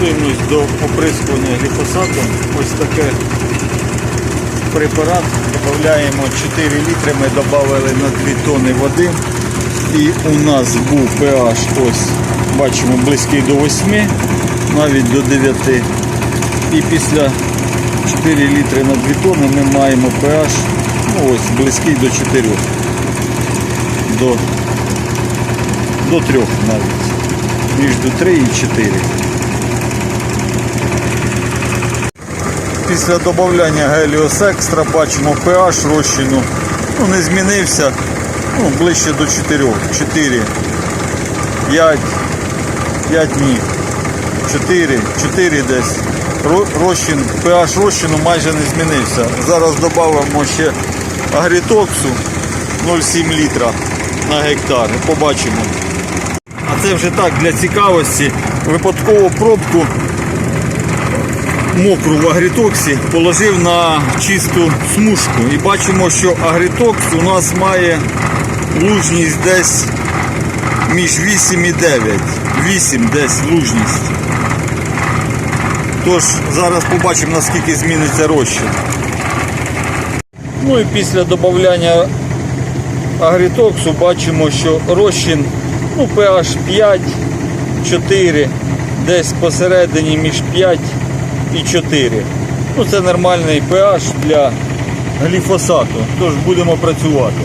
Готуємось до оприскування гліфосатом. Ось таке препарат. Додаємо 4 літри, ми додали на 2 тонни води. І у нас був pH, ось бачимо, близький до 8, навіть до 9. І після 4 літри на 2 тонни ми маємо pH ну, ось, близький до 4. До, до 3 навіть. Між 3 і 4. Після додавання Helios Extra бачимо pH розчину ну, не змінився ну, ближче до 4, 4, 5, 5 днів, 4, 4 десь. Ро- Розчин, pH розчину майже не змінився. Зараз додамо ще агрітоксу 0,7 літра на гектар. Побачимо. А це вже так для цікавості. Випадково пробку мокру в агрітоксі положив на чисту смужку. І бачимо, що агрітокс у нас має лужність десь між 8 і 9. 8 десь лужність. Тож зараз побачимо наскільки зміниться розчин. Ну і після додавання агрітоксу бачимо, що розчин ну, pH 5, 4, десь посередині між 5 і 4. Ну, це нормальний pH для гліфосату, тож будемо працювати.